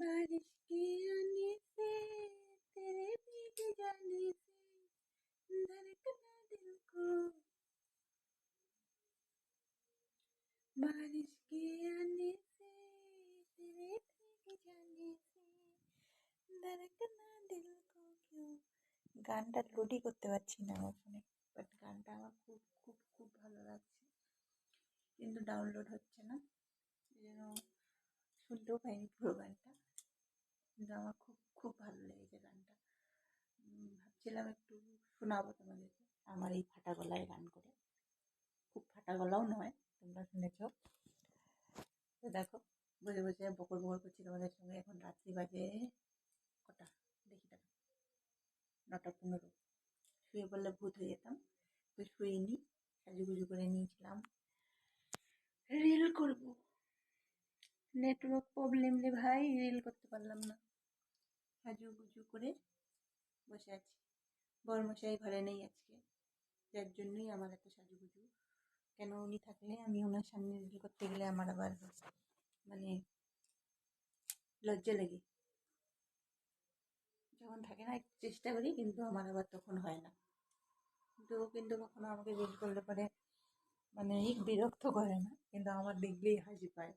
बारिश के आने से तेरे भीग जाने से धड़कना दिल को बारिश के आने से तेरे भीग जाने से धड़कना दिल को क्यों গানটা লোডই করতে পারছি না আমার ফোনে বাট গানটা আমার খুব খুব খুব ভালো লাগছে কিন্তু ডাউনলোড হচ্ছে না এই জন্য শুনতেও পাইনি পুরো গানটা। কিন্তু আমার খুব খুব ভালো লেগেছে গানটা। ভাবছিলাম একটু শোনাবো তোমাদেরকে। আমার এই ফাটা গলায় গান করে। খুব ফাটা গলাও নয়, তোমরা শুনেছ তো দেখো, বসে বসে বকর বকর করছি তোমাদের সঙ্গে। এখন রাত্রি বাজে কটা? দেখি দেখো নটা পনেরো। শুয়ে পড়লে ভূত হয়ে যেতাম। তো শুয়েনি সাজুগুজু করে নিয়েছিলাম। রিল করব। নেটওয়ার্ক প্রবলেম রে ভাই রিল করতে পারলাম না। সাজুগুজু করে বসে আছি। বরমশাই ঘরে নেই আজকে, যার জন্যই আমার এত সাজুগুজু কেন উনি থাকলে আমি ওনার সামনে রিল করতে গেলে আমার আবার মানে লজ্জা লাগে। যখন থাকে না, একটু চেষ্টা করি, কিন্তু আমার আবার তখন হয় না। কিন্তু কিন্তু কখনো আমাকে রিল করলে পরে মানে বিরক্ত করে না, কিন্তু আমার দেখলেই হাসি পায়।